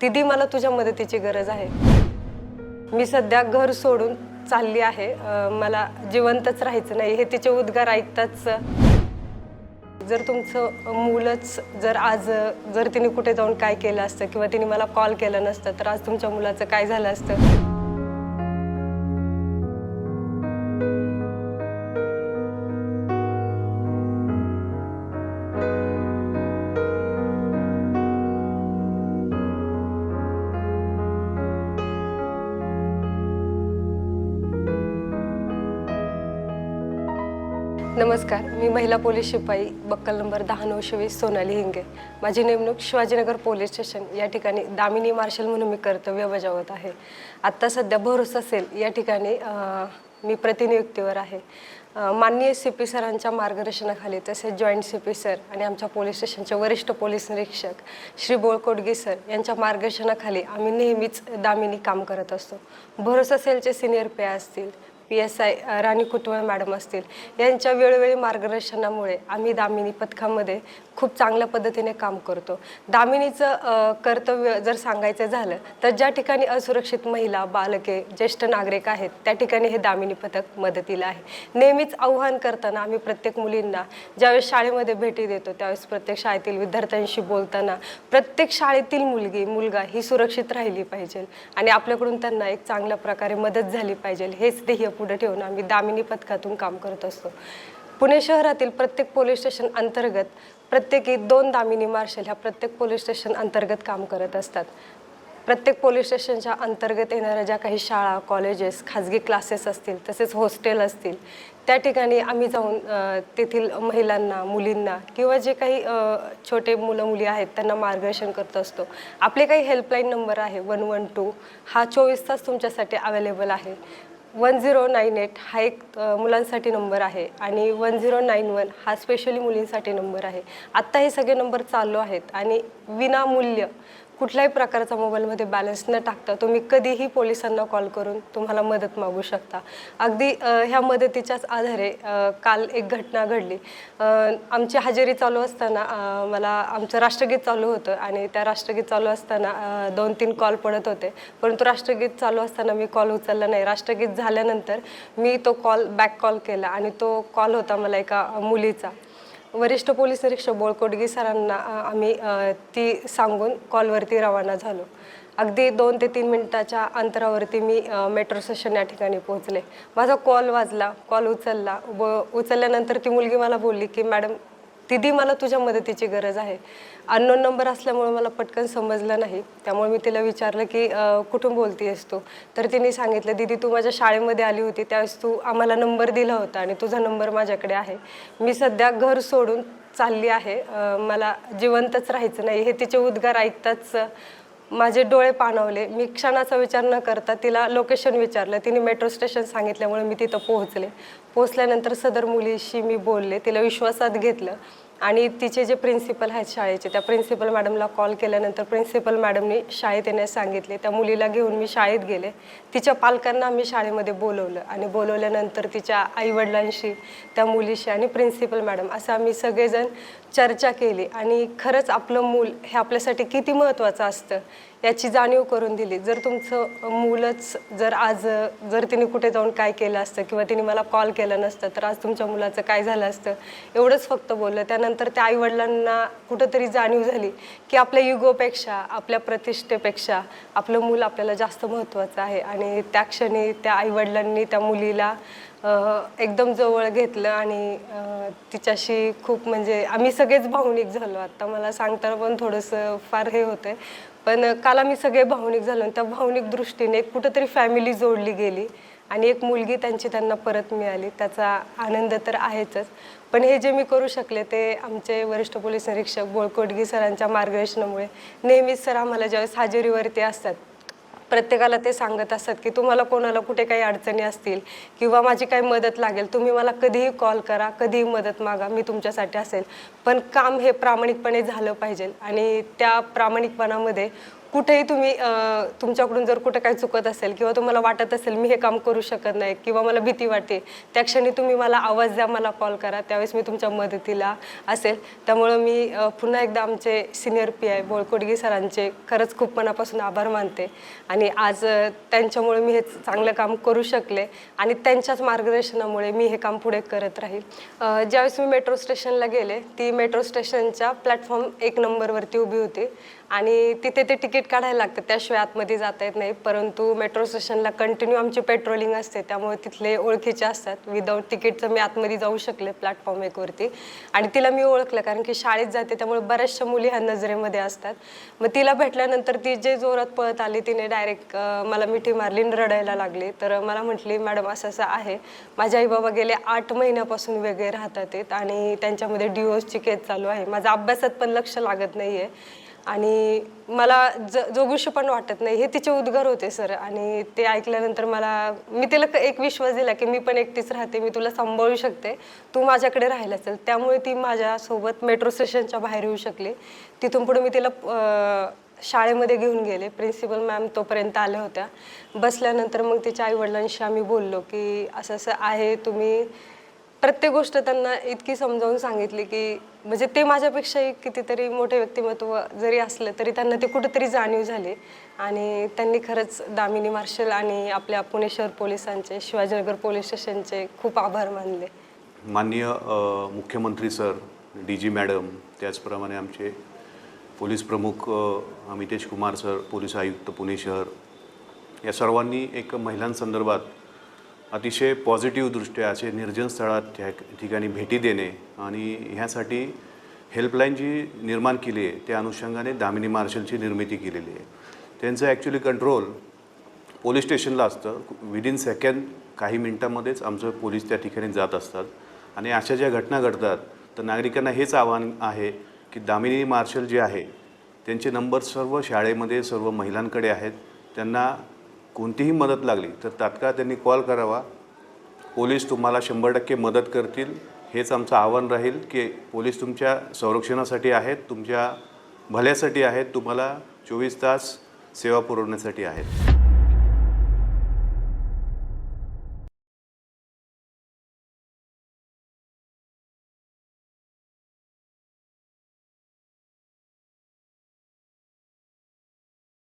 दिदी मला तुझ्या मदतीची गरज आहे. मी सध्या घर सोडून चालली आहे. मला जिवंतच राहायचं नाही. हे तिचे उद्गार ऐकताच जर तुमचं मुलंच जर आज जर तिने कुठे जाऊन काय केलं असतं किंवा तिने मला कॉल केला नसतं तर आज तुमच्या मुलाचं काय झालं असतं? नमस्कार मी महिला पोलीस शिपाई बक्कल नंबर दहा नऊशे वीस सोनाली हिंगे. माझी नेमणूक शिवाजीनगर पोलीस स्टेशन या ठिकाणी दामिनी मार्शल म्हणून मी कर्तव्य बजावत आहे. आत्ता सध्या भरोसा असेल या ठिकाणी मी प्रतिनियुक्तीवर आहे. माननीय सी पी सरांच्या मार्गदर्शनाखाली तसेच जॉईंट सी पी सर आणि आमच्या पोलीस स्टेशनचे वरिष्ठ पोलीस निरीक्षक श्री बोळकोटगी सर यांच्या मार्गदर्शनाखाली आम्ही नेहमीच दामिनी काम करत असतो. भरोसा सेलचे सिनियर पे असतील पी एस आय राणी कुटुंब मॅडम असतील यांच्या वेळोवेळी मार्गदर्शनामुळे आम्ही दामिनी पथकामध्ये खूप चांगल्या पद्धतीने काम करतो. दामिनीचं कर्तव्य जर सांगायचं झालं तर ज्या ठिकाणी असुरक्षित महिला बालके ज्येष्ठ नागरिक आहेत त्या ठिकाणी हे दामिनी पथक मदतीला आहे. नेहमीच आव्हान करताना आम्ही प्रत्येक मुलींना ज्यावेळेस शाळेमध्ये भेटी देतो त्यावेळेस प्रत्येक शाळेतील विद्यार्थ्यांशी बोलताना प्रत्येक शाळेतील मुलगी मुलगा ही सुरक्षित राहिली पाहिजे आणि आपल्याकडून त्यांना एक चांगल्या प्रकारे मदत झाली पाहिजे. हेच ध्येय पुढे ठेवून आम्ही दामिनी पथकातून काम करत असतो. पुणे शहरातील प्रत्येक पोलीस स्टेशन अंतर्गत प्रत्येकी दोन दामिनी मार्शल ह्या प्रत्येक पोलीस स्टेशन अंतर्गत काम करत असतात. प्रत्येक पोलीस स्टेशनच्या अंतर्गत येणाऱ्या ज्या काही शाळा कॉलेजेस खाजगी क्लासेस असतील तसेच हॉस्टेल असतील त्या ठिकाणी आम्ही जाऊन तेथील महिलांना मुलींना किंवा जे काही छोटे मुलं मुली आहेत त्यांना मार्गदर्शन करत असतो. आपले काही हेल्पलाईन नंबर आहे वन वन टू हा चोवीस तास तुमच्यासाठी अवेलेबल आहे. वन झिरो नाईन एट हा एक मुलांसाठी नंबर आहे आणि वन झिरो नाईन वन हा स्पेशली मुलींसाठी नंबर आहे. आत्ता हे सगळे नंबर चालू आहेत आणि विनामूल्य कुठल्याही प्रकारचा मोबाईलमध्ये बॅलन्स न टाकता तुम्ही कधीही पोलिसांना कॉल करून तुम्हाला मदत मागू शकता. अगदी ह्या मदतीच्याच आधारे काल एक घटना घडली. आमची हजेरी चालू असताना मला आमचं राष्ट्रगीत चालू होतं आणि त्या राष्ट्रगीत चालू असताना दोन तीन कॉल पडत होते. परंतु राष्ट्रगीत चालू असताना मी कॉल उचलला नाही. राष्ट्रगीत झाल्यानंतर मी तो कॉल बॅक कॉल केला आणि तो कॉल होता मला एका मुलीचा. वरिष्ठ पोलीस निरीक्षक बोळकोटगी सरांना आम्ही ती सांगून कॉलवरती रवाना झालो. अगदी दोन ते तीन मिनिटाच्या अंतरावरती मी मेट्रो स्टेशन या ठिकाणी पोहोचले. माझा कॉल वाजला कॉल उचलला. व उचलल्यानंतर ती मुलगी मला बोलली की मॅडम दिदी मला तुझ्या मदतीची गरज आहे. अननोन नंबर असल्यामुळे मला पटकन समजलं नाही. त्यामुळे मी तिला विचारलं की कुठून बोलती आहेस तू? तर तिने सांगितलं दिदी तू माझ्या शाळेमध्ये आली होती त्यावेळेस तू आम्हाला नंबर दिला होता आणि तुझा नंबर माझ्याकडे आहे. मी सध्या घर सोडून चालली आहे. मला जिवंतच राहायचं नाही. हे तिचे उद्गार ऐकताच माझे डोळे पाणवले. मी क्षणाचा विचार न करता तिला लोकेशन विचारलं. तिने मेट्रो स्टेशन सांगितल्यामुळे मी तिथं पोहोचले. पोहोचल्यानंतर सदर मुलीशी मी बोलले. तिला विश्वासात घेतलं. आणि तिचे जे प्रिन्सिपल आहेत शाळेचे त्या प्रिन्सिपल मॅडमला कॉल केल्यानंतर प्रिन्सिपल मॅडमनी शाळेत येण्यास सांगितले. त्या मुलीला घेऊन मी शाळेत गेले. तिच्या पालकांना मी शाळेमध्ये बोलवलं आणि बोलवल्यानंतर तिच्या आईवडिलांशी त्या मुलीशी आणि प्रिन्सिपल मॅडम असं आम्ही सगळेजण चर्चा केली. आणि खरंच आपलं मूल हे आपल्यासाठी किती महत्त्वाचं असतं. याची जाणीव करून दिली. जर तुमचं मुलंच जर आज जर तिने कुठे जाऊन काय केलं असतं किंवा तिने मला कॉल केला नसतं तर आज तुमच्या मुलाचं काय झालं असतं? एवढंच फक्त बोललं. त्यानंतर त्या आईवडिलांना कुठंतरी जाणीव झाली की आपल्या युगोपेक्षा आपल्या प्रतिष्ठेपेक्षा आपलं मूल आपल्याला जास्त महत्त्वाचं आहे. आणि त्या क्षणी त्या आईवडिलांनी त्या मुलीला एकदम जवळ घेतलं आणि तिच्याशी खूप म्हणजे आम्ही सगळेच भावनिक झालो. आत्ता मला सांगताना पण थोडंसं फार हे होतंय. पण काल आम्ही सगळे भावनिक झालो आणि त्या भावनिक दृष्टीने कुठंतरी फॅमिली जोडली गेली आणि एक मुलगी त्यांची त्यांना परत मिळाली. त्याचा आनंद तर आहेच पण हे जे मी करू शकले ते आमचे वरिष्ठ पोलीस निरीक्षक बोळकोटगी सरांच्या मार्गदर्शनामुळे नेहमीच सर आम्हाला ज्यावेळेस हजेरीवरती असतात प्रत्येकाला ते सांगत असतात की तुम्हाला कोणाला कुठे काही अडचणी असतील किंवा माझी काही मदत लागेल तुम्ही मला कधीही कॉल करा कधीही मदत मागा मी तुमच्यासाठी असेल. पण काम हे प्रामाणिकपणे झालं पाहिजे आणि त्या प्रामाणिकपणामध्ये कुठेही तुम्ही तुमच्याकडून जर कुठं काही चुकत असेल किंवा तुम्हाला वाटत असेल मी हे काम करू शकत नाही किंवा मला भीती वाटते त्या क्षणी तुम्ही मला आवाज द्या मला कॉल करा त्यावेळेस मी तुमच्या मदतीला असेल. त्यामुळं मी पुन्हा एकदा आमचे सिनियर पी आय बोळकोडगी सरांचे खरंच खूप मनापासून आभार मानते आणि आज त्यांच्यामुळे मी हे चांगलं काम करू शकले आणि त्यांच्याच मार्गदर्शनामुळे मी हे काम पुढे करत राहील. ज्यावेळेस मी मेट्रो स्टेशनला गेले ती मेट्रो स्टेशनच्या प्लॅटफॉर्म एक नंबरवरती उभी होती आणि तिथे ते तिकीट तिकीट काढायला लागतं त्याशिवाय आतमध्ये जाता येत नाही. परंतु मेट्रो स्टेशनला कंटिन्यू आमची पेट्रोलिंग असते त्यामुळे तिथले ओळखीचे असतात. विदाऊट तिकीटचं मी आतमध्ये जाऊ शकले प्लॅटफॉर्म एकवरती आणि तिला मी ओळखलं कारण की शाळेत जाते त्यामुळे बऱ्याचशा मुली ह्या नजरेमध्ये असतात. मग तिला भेटल्यानंतर ती जे जोरात पळत आली तिने डायरेक्ट मला मिठी मारली आणि रडायला लागली. तर मला म्हटली मॅडम असं असं आहे. माझे आई बाबा गेले आठ महिन्यापासून वेगळे राहतात आहेत आणि त्यांच्यामध्ये डिओसची केस चालू आहे. माझा अभ्यासात पण लक्ष लागत नाही आहे आणि मला ज जोगुशी पण वाटत नाही. हे तिचे उद्गार होते सर. आणि ते ऐकल्यानंतर मला मी तिला एक विश्वास दिला की मी पण एकटीच राहते मी तुला सांभाळू शकते. तू माझ्याकडे राहायला असेल. त्यामुळे ती माझ्यासोबत मेट्रो स्टेशनच्या बाहेर येऊ शकली. तिथून पुढे मी तिला शाळेमध्ये घेऊन गेले. प्रिन्सिपल मॅम तोपर्यंत आल्या होत्या. बसल्यानंतर मग तिच्या आईवडिलांशी आम्ही बोललो की असं असं आहे तुम्ही प्रत्येक गोष्ट त्यांना इतकी समजावून सांगितली की म्हणजे ते माझ्यापेक्षाही कितीतरी मोठे व्यक्तिमत्व जरी असलं तरी त्यांना ते कुठेतरी जाणीव झाली. आणि त्यांनी खरंच दामिनी मार्शल आणि आपल्या पुणे शहर पोलिसांचे शिवाजीनगर पोलीस स्टेशनचे खूप आभार मानले. माननीय मुख्यमंत्री सर डी जी मॅडम त्याचप्रमाणे आमचे पोलीस प्रमुख अमितेश कुमार सर पोलीस आयुक्त पुणे शहर या सर्वांनी एक महिलांसंदर्भात अतिशय पॉझिटिव्ह दृष्ट्या असे निर्जन स्थळात त्या ठिकाणी भेटी देणे आणि ह्यासाठी हेल्पलाईन जी निर्माण केली आहे त्या अनुषंगाने दामिनी मार्शलची निर्मिती केलेली आहे. त्यांचं ॲक्च्युली कंट्रोल पोलीस स्टेशनला असतं. विदिन सेकंड काही मिनटामध्येच आमचं पोलीस त्या ठिकाणी जात असतात. आणि अशा ज्या घटना घडतात तर नागरिकांना हेच आव्हान आहे की दामिनी मार्शल जे आहे त्यांचे नंबर सर्व शाळेमध्ये सर्व महिलांकडे आहेत. त्यांना कोणतीही मदत लागली तर तात्काळ त्यांनी कॉल करावा. पोलीस तुम्हाला शंभर टक्के मदत करतील. हेच आमचं आव्हान राहील की पोलीस तुमच्या संरक्षणासाठी आहेत तुमच्या भल्यासाठी आहेत तुम्हाला चोवीस तास सेवा पुरवण्यासाठी आहेत.